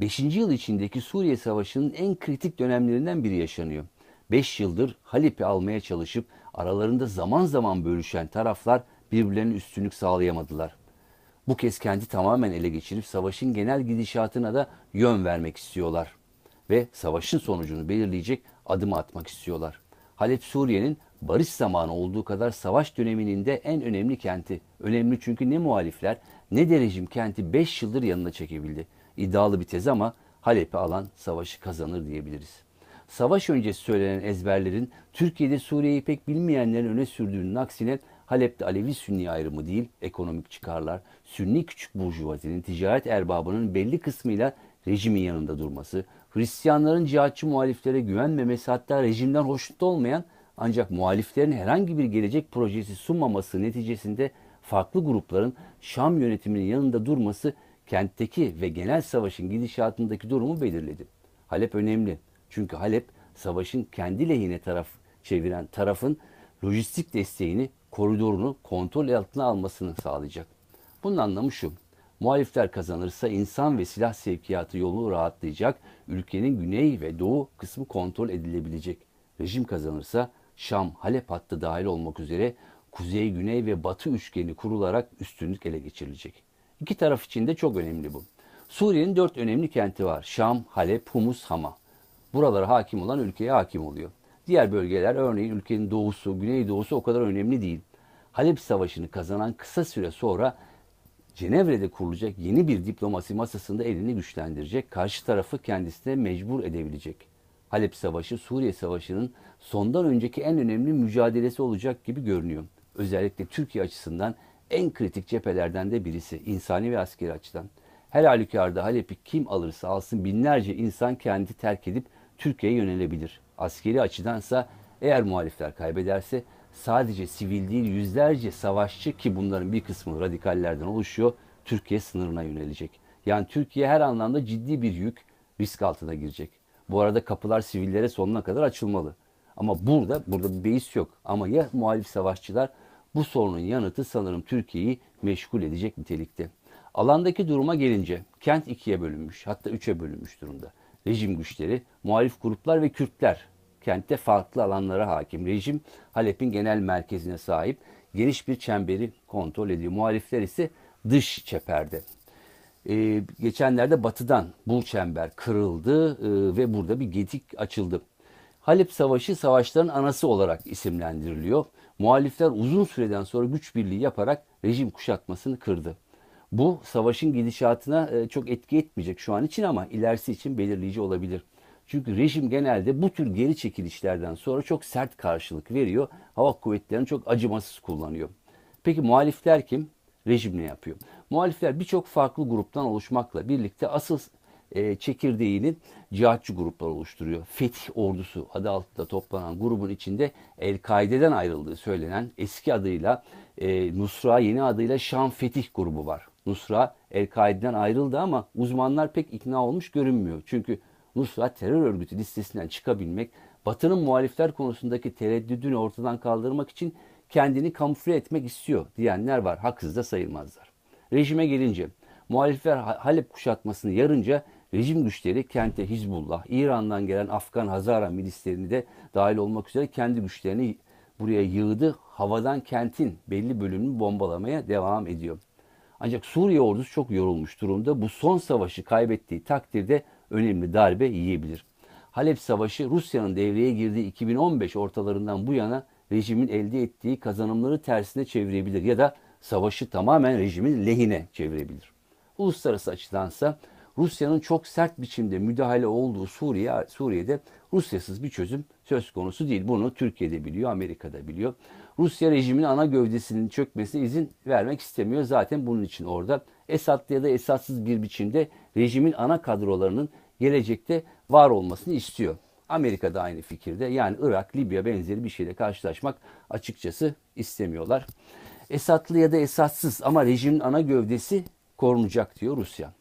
5. yıl içindeki Suriye Savaşı'nın en kritik dönemlerinden biri yaşanıyor. 5 yıldır Halep'i almaya çalışıp aralarında zaman zaman bölüşen taraflar birbirlerine üstünlük sağlayamadılar. Bu kez kendi tamamen ele geçirip savaşın genel gidişatına da yön vermek istiyorlar. Ve savaşın sonucunu belirleyecek adım atmak istiyorlar. Halep Suriye'nin barış zamanı olduğu kadar savaş döneminin de en önemli kenti. Önemli çünkü ne muhalifler ne de rejim kenti 5 yıldır yanına çekebildi. İddialı bir tez ama Halep'i alan savaşı kazanır diyebiliriz. Savaş öncesi söylenen ezberlerin Türkiye'de Suriye'yi pek bilmeyenlerin öne sürdüğünün aksine Halep'te Alevi-Sünni ayrımı değil, ekonomik çıkarlar, Sünni küçük burjuvazinin, ticaret erbabının belli kısmıyla rejimin yanında durması, Hristiyanların cihatçı muhaliflere güvenmemesi hatta rejimden hoşnut olmayan ancak muhaliflerin herhangi bir gelecek projesi sunmaması neticesinde farklı grupların Şam yönetiminin yanında durması kentteki ve genel savaşın gidişatındaki durumu belirledi. Halep önemli. Çünkü Halep savaşın kendi lehine taraf çeviren tarafın lojistik desteğini, koridorunu kontrol altına almasını sağlayacak. Bunun anlamı şu. Muhalifler kazanırsa insan ve silah sevkiyatı yolu rahatlayacak, ülkenin güney ve doğu kısmı kontrol edilebilecek. Rejim kazanırsa Şam, Halep hattı dahil olmak üzere kuzey, güney ve batı üçgeni kurularak üstünlük ele geçirilecek. İki taraf için de çok önemli bu. Suriye'nin dört önemli kenti var. Şam, Halep, Humus, Hama. Buralara hakim olan ülkeye hakim oluyor. Diğer bölgeler örneğin ülkenin doğusu, güneydoğusu o kadar önemli değil. Halep Savaşı'nı kazanan kısa süre sonra Cenevre'de kurulacak yeni bir diplomasi masasında elini güçlendirecek, karşı tarafı kendisine mecbur edebilecek. Halep Savaşı Suriye Savaşı'nın sondan önceki en önemli mücadelesi olacak gibi görünüyor. Özellikle Türkiye açısından en kritik cephelerden de birisi insani ve askeri açıdan. Her halükarda Halep'i kim alırsa alsın binlerce insan kendi terk edip Türkiye'ye yönelebilir. Askeri açıdansa eğer muhalifler kaybederse sadece sivil değil yüzlerce savaşçı ki bunların bir kısmı radikallerden oluşuyor Türkiye sınırına yönelecek. Yani Türkiye her anlamda ciddi bir yük risk altına girecek. Bu arada kapılar sivillere sonuna kadar açılmalı. Ama burada burada bir beis yok. Ama ya muhalif savaşçılar bu sorunun yanıtı sanırım Türkiye'yi meşgul edecek nitelikte. Alandaki duruma gelince kent ikiye bölünmüş hatta üçe bölünmüş durumda. Rejim güçleri, muhalif gruplar ve Kürtler kentte farklı alanlara hakim. Rejim Halep'in genel merkezine sahip geniş bir çemberi kontrol ediyor. Muhalifler ise dış çeperde. Ee, geçenlerde batıdan bu çember kırıldı e, ve burada bir gedik açıldı. Halep Savaşı savaşların anası olarak isimlendiriliyor. Muhalifler uzun süreden sonra güç birliği yaparak rejim kuşatmasını kırdı. Bu savaşın gidişatına e, çok etki etmeyecek şu an için ama ilerisi için belirleyici olabilir. Çünkü rejim genelde bu tür geri çekilişlerden sonra çok sert karşılık veriyor. Hava kuvvetlerini çok acımasız kullanıyor. Peki muhalifler kim? Rejim ne yapıyor? Muhalifler birçok farklı gruptan oluşmakla birlikte asıl e, çekirdeğini cihatçı gruplar oluşturuyor. Fetih ordusu adı altında toplanan grubun içinde El-Kaide'den ayrıldığı söylenen eski adıyla e, Nusra yeni adıyla Şam Fetih grubu var. Nusra El-Kaide'den ayrıldı ama uzmanlar pek ikna olmuş görünmüyor. Çünkü Nusra terör örgütü listesinden çıkabilmek, Batı'nın muhalifler konusundaki tereddüdünü ortadan kaldırmak için kendini kamufle etmek istiyor diyenler var. Haksız da sayılmazlar. Rejime gelince muhalifler Halep kuşatmasını yarınca rejim güçleri kente Hizbullah, İran'dan gelen Afgan Hazara milislerini de dahil olmak üzere kendi güçlerini buraya yığdı. Havadan kentin belli bölümünü bombalamaya devam ediyor. Ancak Suriye ordusu çok yorulmuş durumda. Bu son savaşı kaybettiği takdirde önemli darbe yiyebilir. Halep Savaşı Rusya'nın devreye girdiği 2015 ortalarından bu yana rejimin elde ettiği kazanımları tersine çevirebilir ya da savaşı tamamen rejimin lehine çevirebilir. Uluslararası açıdansa Rusya'nın çok sert biçimde müdahale olduğu Suriye Suriye'de Rusyasız bir çözüm söz konusu değil. Bunu Türkiye'de biliyor, Amerika'da biliyor. Rusya rejimin ana gövdesinin çökmesine izin vermek istemiyor. Zaten bunun için orada Esad'lı ya da Esadsız bir biçimde rejimin ana kadrolarının gelecekte var olmasını istiyor. Amerika da aynı fikirde. Yani Irak, Libya benzeri bir şeyle karşılaşmak açıkçası istemiyorlar. Esadlı ya da Esadsız ama rejimin ana gövdesi korunacak diyor Rusya.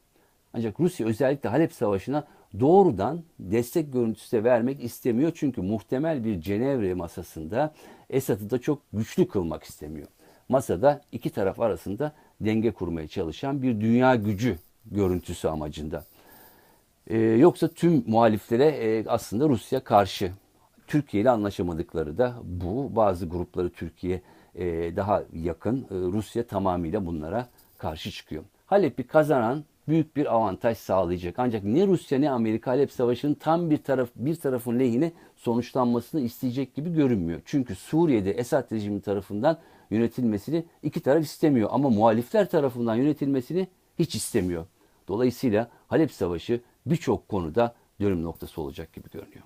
Ancak Rusya özellikle Halep Savaşı'na doğrudan destek görüntüsü de vermek istemiyor. Çünkü muhtemel bir Cenevre masasında Esad'ı da çok güçlü kılmak istemiyor. Masada iki taraf arasında denge kurmaya çalışan bir dünya gücü görüntüsü amacında. Ee, yoksa tüm muhaliflere e, aslında Rusya karşı. Türkiye ile anlaşamadıkları da bu. Bazı grupları Türkiye e, daha yakın. E, Rusya tamamıyla bunlara karşı çıkıyor. Halep'i kazanan büyük bir avantaj sağlayacak. Ancak ne Rusya ne Amerika Halep Savaşı'nın tam bir taraf bir tarafın lehine sonuçlanmasını isteyecek gibi görünmüyor. Çünkü Suriye'de Esad rejimi tarafından yönetilmesini iki taraf istemiyor ama muhalifler tarafından yönetilmesini hiç istemiyor. Dolayısıyla Halep Savaşı birçok konuda dönüm noktası olacak gibi görünüyor.